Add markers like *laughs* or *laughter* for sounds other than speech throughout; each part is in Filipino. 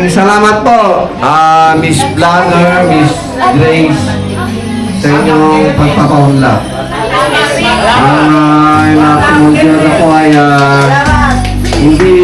Maraming salamat po, ah, Miss Vlogger, Miss Grace, sa inyong pagpapaunlak. Ay, nakumudyan ako ay ah, hindi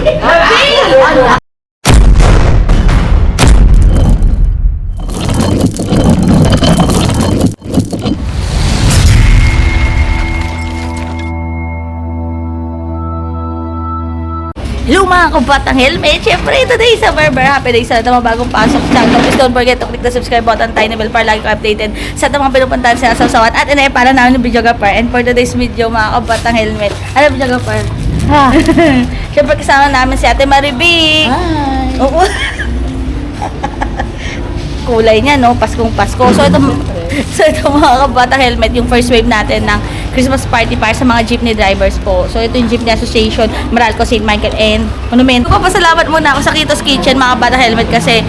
500! Bring! Hello mga kabatang helmet! Siyempre, today sa Barber Happy Day sa mga bagong pasok sa channel. Please don't forget to click the subscribe button, tiny bell para lagi ko updated sa mga pinupuntahan sa sawsawan at inay para namin ng videographer. And for today's video mga kabatang helmet, ano videographer? Ha? *laughs* Siyempre kasama namin si Ate Maribi. Hi! Oo. *laughs* kulay niya, no? Paskong Pasko. So, ito, so, ito mga kabata helmet, yung first wave natin ng Christmas party para sa mga jeepney drivers po. So, ito yung Jeepney Association, Meralco, St. Michael, and Monumento. Papasalamat muna ako sa Kitos Kitchen, mga kabata helmet, kasi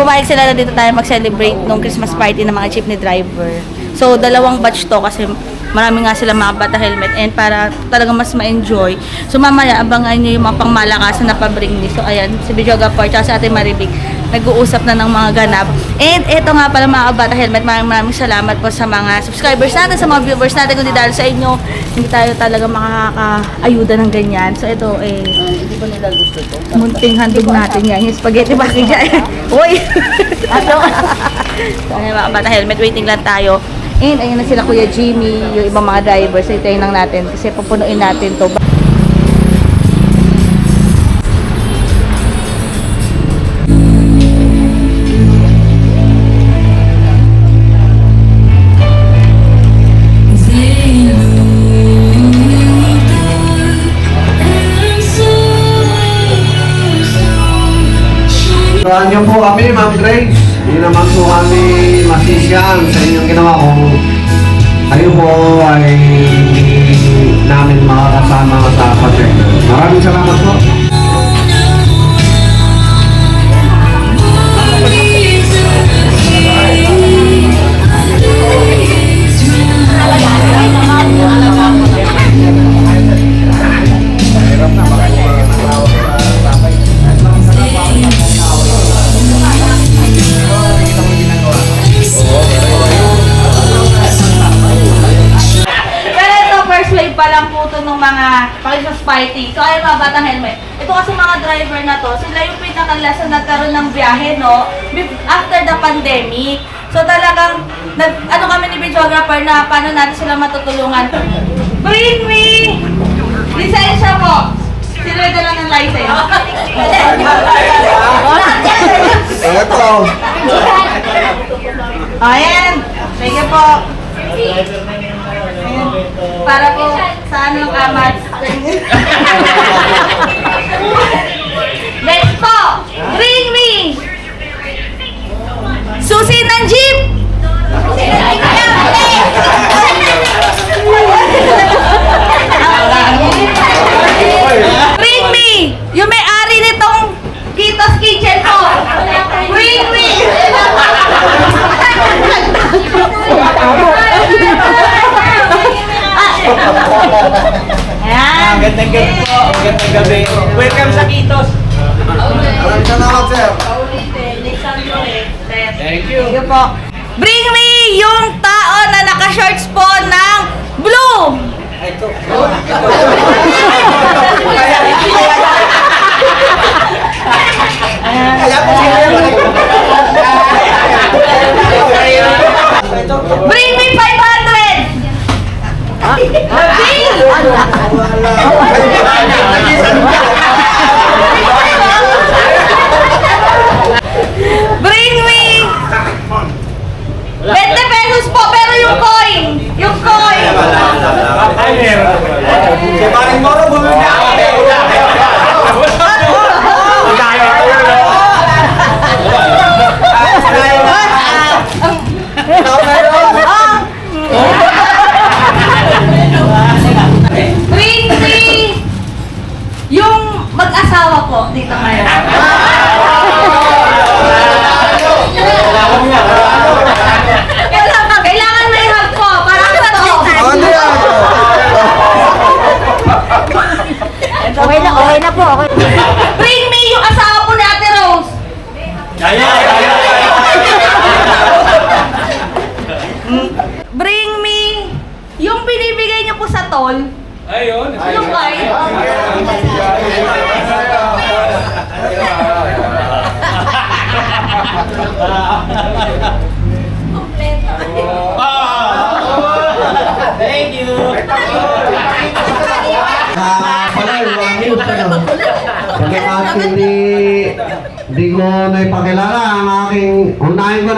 pumayag sila na dito tayo mag-celebrate ng Christmas party ng mga jeepney driver. So, dalawang batch to kasi marami nga sila mga bata helmet and para talaga mas ma-enjoy. So mamaya abangan niyo yung mga pangmalakasan na pabring ni. So ayan, si Bijoga Park at sa ating Maribig nag-uusap na ng mga ganap. And eto nga pala mga kabata helmet, maraming maraming salamat po sa mga subscribers natin, sa mga viewers natin. Kundi dahil sa inyo, hindi tayo talaga makaka-ayuda ng ganyan. So ito eh, Hindi ba nila gusto to? munting handog natin yan. Yung spaghetti package yan. *laughs* Uy! *laughs* so ayan mga kabata helmet, waiting lang tayo. And ayun na sila Kuya Jimmy, yung ibang mga drivers. So itayin lang natin kasi pupunuin natin to. Tuhan niyo po kami, Ma'am Grace. Hindi naman po kami masisyan sa inyong ginawa kung kayo po ay hindi namin makakasama sa project. Maraming salamat po. Biyahe, no? After the pandemic. So, talagang, nag, ano kami ni videographer na paano natin sila matutulungan. Bring me! Lisensya po! Sinurdo lang ng license. Ito. Ayan! Sige po. Ayan. Para po sa ano kamat. *laughs* Next po! Bring me! Susi ng jeep! Bring *laughs*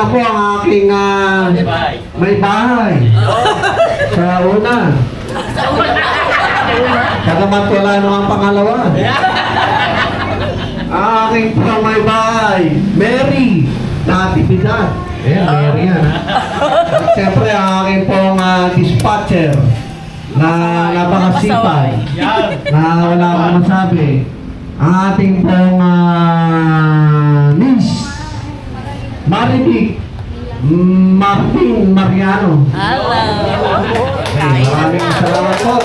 na po ang aking... ah, may bahay. Sa una. Kagamat wala namang pangalawa. *laughs* Ang aking pang may bahay, Mary, Natividad. Eh, Mary yan. At siyempre, ang aking pong ah, dispatcher na napakasipag na wala akong masabi. Ang ating pong uh, Miss Maribik Martin Mariano. Hello. Maraming salamat po.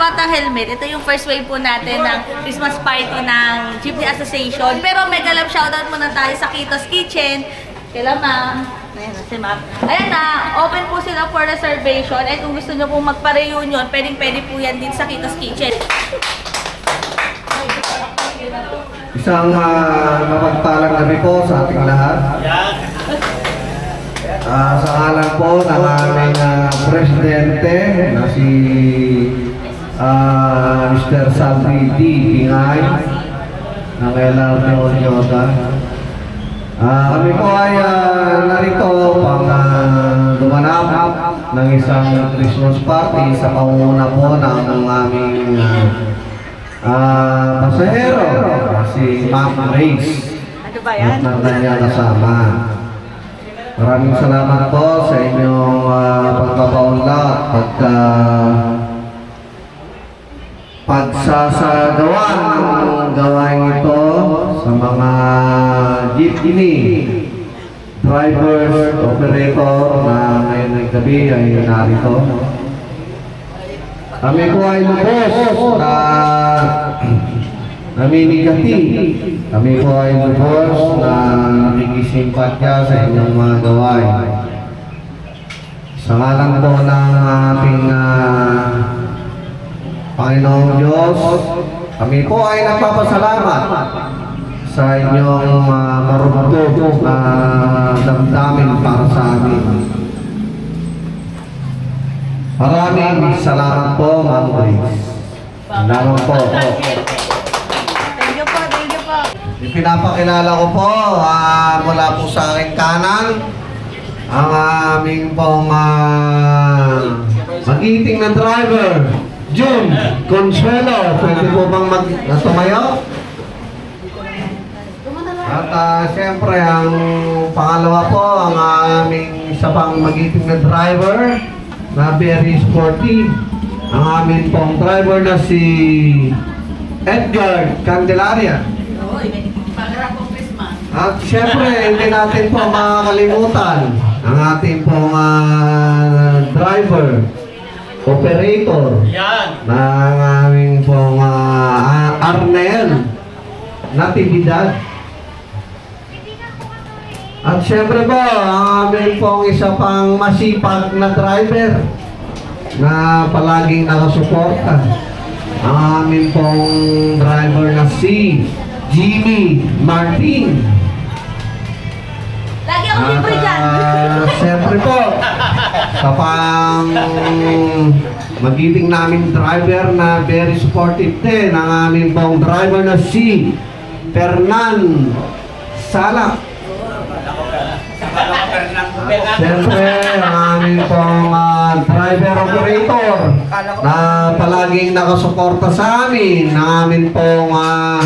Kabata helmet, ito yung first wave po natin ng Christmas party ng Jeepney Association. Pero mega love shoutout muna tayo sa Kitos Kitchen. Kila ma'am. Ayan na si ma'am. Ayan na, open po sila for reservation. And kung gusto nyo pong magpa-reunion, pwedeng pwede po yan din sa Kitos Kitchen. Isang uh, mapagpalang gabi po sa ating lahat. Ah, sa ngalan po ng aming ah, presidente na si ah, Mr. Salvi D. Ingay ng LRT Olyota. Ah, kami po ay ah, narito pang uh, dumanap ng isang Christmas party sa pangunguna po ng aming ah, ah, pasahero, si Ma'am Grace Ano ba at ng kanyang kasama. Maraming salamat po sa inyong uh, pagpapaunlak pagka pagsasagawa ng gawain ito sa mga jeepney drivers, operator na ngayon ng gabi ay narito. Kami po ay lubos na namimigati. Kami po ay lubos na nakikisimpatya sa inyong mga gawain. Sa ngalan po ng ating ah, Panginoong Diyos, kami po ay nagpapasalamat sa inyong uh, marubog na damdamin para sa amin. Maraming salamat po, Ma'am Grace. Salamat po. Thank you po, thank you po. Ipinapakilala ko po ah, mula po sa aking kanan ang aming pong uh, magiting na driver, June Consuelo. Pwede po bang mag tumayo? At ah, siyempre ang pangalawa po ang aming isa pang magiting na driver na very sporty. Ang aming pong driver na si Edgar Candelaria. At siyempre, hindi natin po makakalimutan ang ating pong ah, driver, operator, Yan. ng aming pong ah, Arnel Natividad. At siyempre po, ang aming pong isa pang masipag na driver na palaging nakasuporta. Ang aming pong driver na si Jimmy Martin. Lagi ako At libre dyan. ah, siyempre po, sa pang magiting naming driver na very supportive din ang aming pong driver na si Fernan Salak. Siyempre, ang aming pong ah, driver operator na palaging nakasuporta sa amin, ang aming pong ah,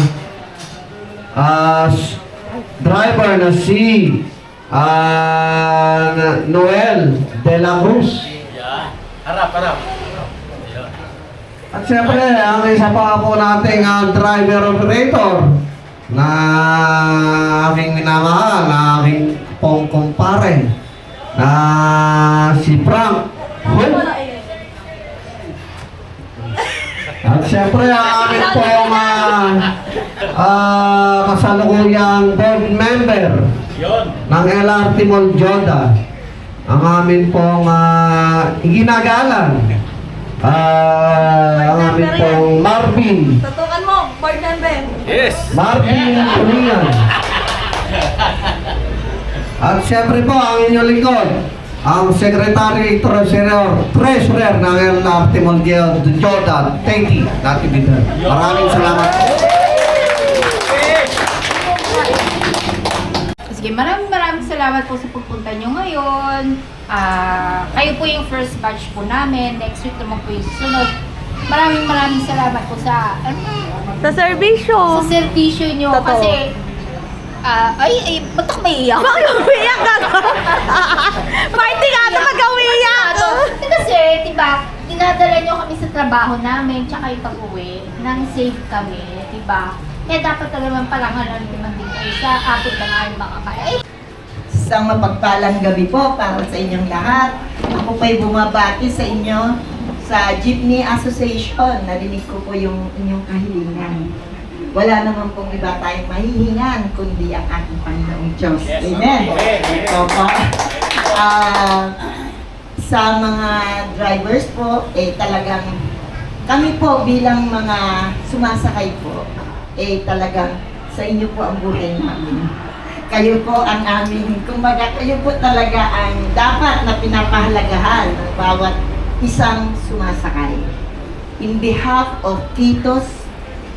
s- driver na si na- Noel De La Cruz. Harap, harap. At siyempre, ang isa pa po nating ah, driver operator na aking minamahal, na aking pong kumpare, na si Frank. Hoy! At siyempre, ang aming pong uh, uh, kasalukuyang board member ng LRT Mall Joda. Ang amin pong uh, ginagalan. Ah, ang amin pong Marvin. Tutukan mo, board member. Yes. Marvin Union. *laughs* At siyempre po, ang inyong lingkod, ang Secretary Treasurer, Treasurer ng LRT Mall Joda, Teddy Natividad. Maraming salamat. Sige, maraming maraming salamat po sa pagpunta nyo ngayon. Ah, kayo po yung first batch po namin. Next week naman po yung susunod. Maraming maraming salamat po sa ano, Sa servisyo. sa servisyo nyo. Totoo. Kasi, ah, ay, ay, ba't ako may iyak? Bakit umiyak ka? *laughs* Party ka ata pag umiyak. Ano, kasi, di ba, dinadala nyo kami sa trabaho namin, tsaka yung pag-uwi, nang safe kami, di ba? Kaya dapat talagang palangalan naman din kayo sa ating mga makakaya. Eh, Isang mapagpalang gabi po para sa inyong lahat. Ako po'y bumabati sa inyo sa Jeepney Association. Narinig ko po yung inyong kahilingan. Wala naman pong iba tayong mahihingan kundi ang ating Panginoong Diyos. Yes. Amen. Amen. Opo. Ah, sa mga drivers po, eh talagang kami po bilang mga sumasakay po, eh talagang sa inyo po ang buhay namin kayo po ang aming, kumbaga kayo po talaga ang dapat na pinapahalagahan ng bawat isang sumasakay. In behalf of Titos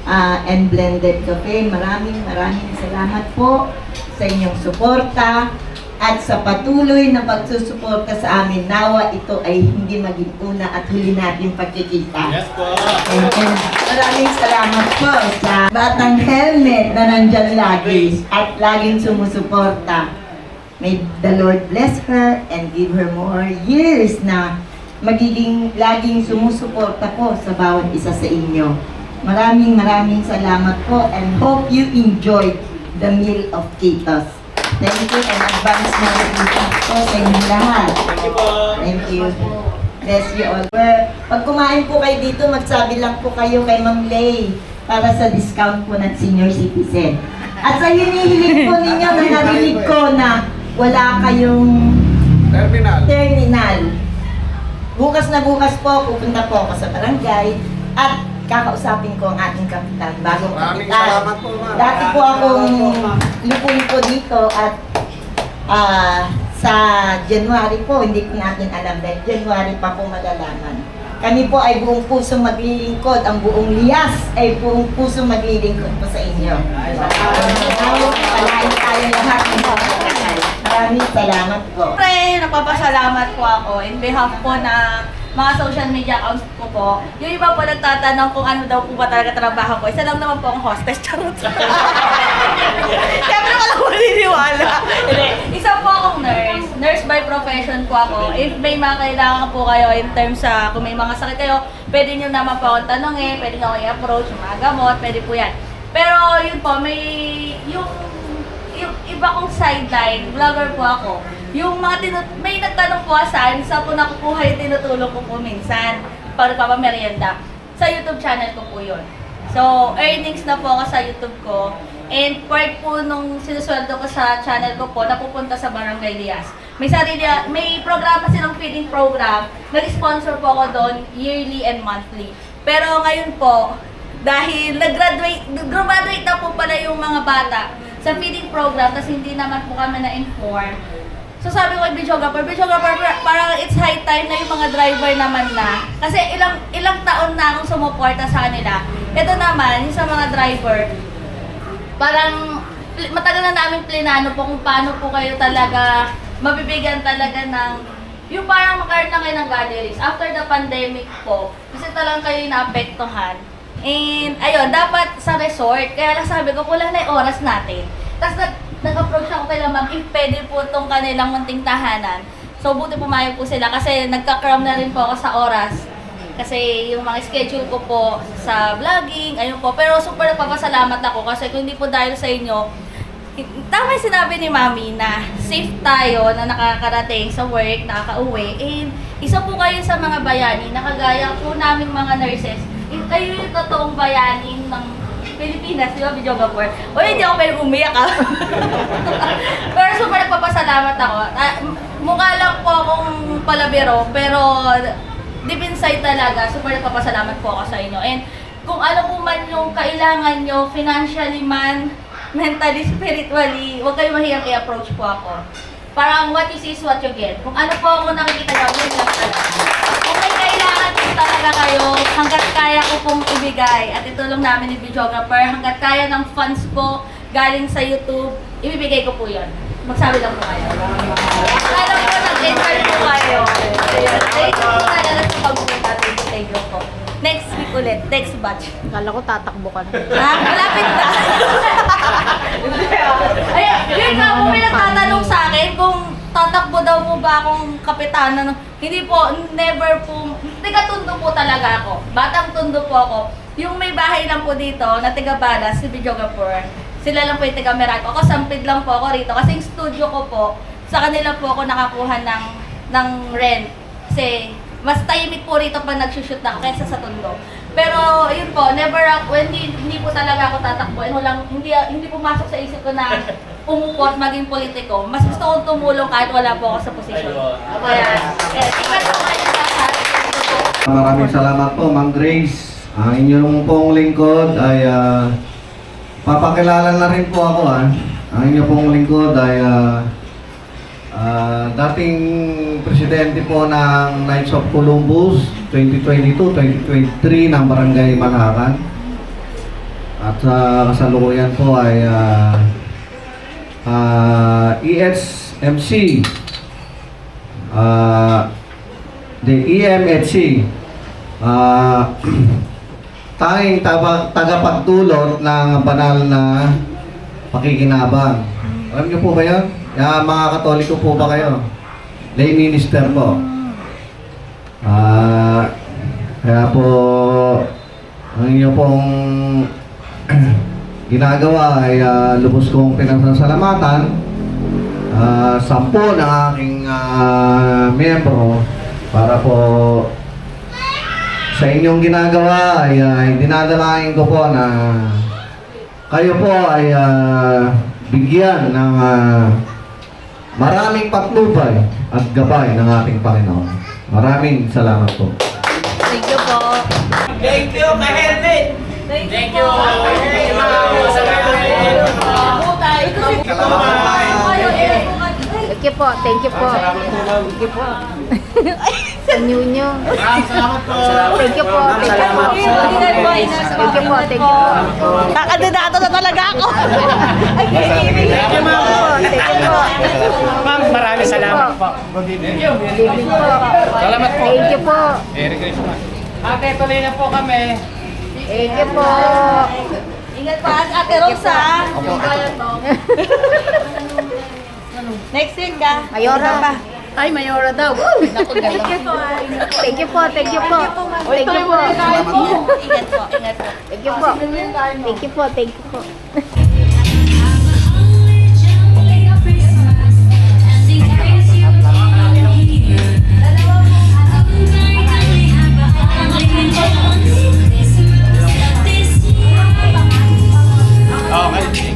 ah, and Blended Cafe, maraming maraming salamat po sa inyong suporta at sa patuloy na pagsusuporta sa amin. Nawa ito ay hindi maging una at huli nating pagkikita. Yes po. And maraming salamat po sa batang helmet na nandyan lagi at laging sumusuporta. May the Lord bless her and give her more years na magiging laging sumusuporta po sa bawat isa sa inyo. Maraming maraming salamat po and hope you enjoyed the meal of Kitos. Thank you and advance na po sa inyong lahat. Thank you po. Thank you. Bless you all. Well, pag kumain po kayo dito, magsabi lang po kayo kay Ma'am Lay para sa discount po ng senior citizen. At sa hinihiling po ninyo na narinig ko na wala kayong Terminal. terminal. Bukas na bukas po, pupunta po ako sa barangay at kakausapin ko ang ating kapitan, bagong Maraming kapitan. salamat po, ma'am. Dati po akong lupuin po dito at ah, sa January po, hindi ko natin alam dahil January pa po malalaman. Kami po ay buong puso maglilingkod, ang buong liyas ay buong puso maglilingkod po sa inyo. Palain tayo lahat ng mga kasal. Maraming salamat po. Siyempre, nagpapasalamat po ako in behalf po na mga social media accounts ko po. Yung iba po nagtatanong kung ano daw po ba talaga trabaho ko. Isa lang naman po ang hostess. *laughs* Charot. Siyempre wala ko naniniwala. Hindi. Isa po akong nurse. Nurse by profession po ako. If may mga kailangan po kayo in terms sa kung may mga sakit kayo, pwede nyo naman po akong tanongin, pwede nyo ako i-approach, yung mga gamot, pwede po yan. Pero yun po, may yung yung iba kong sideline, vlogger po ako. Yung mga tinut may nagtanong po sa saan po nakukuha yung tinutulong ko po minsan para papamerienda. Sa YouTube channel ko po yun. So, earnings na po ako sa YouTube ko. And part po nung sinusweldo ko sa channel ko po, napupunta sa Barangay Lias. May sarili, may programa silang feeding program. Nag-sponsor po ako doon yearly and monthly. Pero ngayon po, dahil nag-graduate, graduate na po pala yung mga bata sa feeding program, kasi hindi naman po kami na-inform. So sabi ko kay videographer, videographer, parang it's high time na yung mga driver naman na. Kasi ilang ilang taon na akong sumuporta sa kanila. Ito naman, yung sa mga driver, parang matagal na namin plinano po kung paano po kayo talaga mabibigyan talaga ng yung parang magkaroon na kayo ng gatherings. After the pandemic po, kasi talagang kayo yung naapektuhan. And ayun, dapat sa resort, kaya lang sabi ko, kulang na yung oras natin. Tapos nag, nag-approach ako kay ma'am, if pwede po itong kanilang munting tahanan. So buti pumayag po sila kasi nagka-cram na rin po ako sa oras. Kasi yung mga schedule ko po sa vlogging, ayun po. Pero super nagpapasalamat ako kasi kung hindi po dahil sa inyo, tama yung sinabi ni Mami na safe tayo na nakakarating sa work, nakaka-uwi. And isa po kayo sa mga bayani na kagaya po naming mga nurses. Kayo yung totoong bayani ng Pilipinas, di ba, videographer? O hindi ako pwede umiyak ah. *laughs* pero super nagpapasalamat ako. Ah, mukha lang po akong palabiro, pero deep inside talaga, super nagpapasalamat po ako sa inyo. And kung ano po man yung kailangan nyo, financially man, mentally, spiritually, huwag kayo mahiyang i-approach po ako. Parang what you see is what you get. Kung ano po ako nakikita nyo, yun lang talaga. Kailangan po talaga kayo, hanggat kaya ko pong ibigay, at itulong namin ni videographer, hanggat kaya ng funds po galing sa YouTube, ibibigay ko po yun. Magsabi lang po kayo. Alam ko, nag-enjoy po kayo. Ayun. Thank you po talaga sa pagpunta. Thank you po. Next week ulit, next batch. Kala ko tatakbo ka na. Ha? Malapit na. *laughs* Ay, yun nga po may nagtatanong sa akin kung tatakbo daw po ba akong kapitana. Hindi po, never po. Tiga tundo po talaga ako. Batang tundo po ako. Yung may bahay lang po dito na tiga Balas, si Videogapur. Sila lang po yung tiga Meralco. Ako sampid lang po ako rito. Kasi yung studio ko po, sa kanila po ako nakakuha ng, ng rent. Kasi mas tahimik po rito pag nagsushoot na ako kaysa sa Tondo. Pero yun po, never ako, hindi, hindi po talaga ako tatakbo. Walang, hindi, hindi pumasok sa isip ko na *laughs* umupo at maging politiko. Mas gusto kong tumulong kahit wala po ako sa posisyon. Kaya, po kayo. Maraming salamat po, Ma'am Grace. Ang inyong pong lingkod ay ah, papakilala na rin po ako. Ah. Ang inyong pong lingkod ay ah, ah, dating presidente po ng Knights of Columbus 2022-2023 ng Barangay Manakan. At sa kasalukuyan po ay ah, ah, ESMC ah, the EMHC ah *clears throat* tanging taba, tagapagdulot ng banal na pakikinabang. Alam niyo po ba yun? Ya, mga katoliko po ba kayo? Lay minister po. Ah, kaya po ang inyo pong ginagawa ay ah, lubos kong pinasasalamatan Ah, sampo ng aking ah, miyembro para po sa inyong ginagawa ay uh, dinadalain ko po na kayo po ay ah, bigyan ng ah, maraming patnubay at gabay ng ating Panginoon. Maraming salamat po. Thank you po. Thank you, ka-helmet! Thank, Thank you. Thank you, Thank you po, thank you po. Thank you po. *laughs* Sa new nyo. Salamat po. Thank you po, thank you po. Thank you po, thank you po. Kakandidato na talaga ako. Thank you, ma'am. Thank you po. Ma'am, maraming salamat po. Good evening. Good evening po. Salamat po. Thank you po. Merry Christmas. Ate, tuloy na po kami. Thank you po. Ingat pa, Ate Rosa. Next week ka. Mayora. Ay, Mayora daw. Thank you po. Thank you po, thank you po. Thank you po. Ingat po, ingat po. Thank you po. Thank you po, thank you po. Okay, thank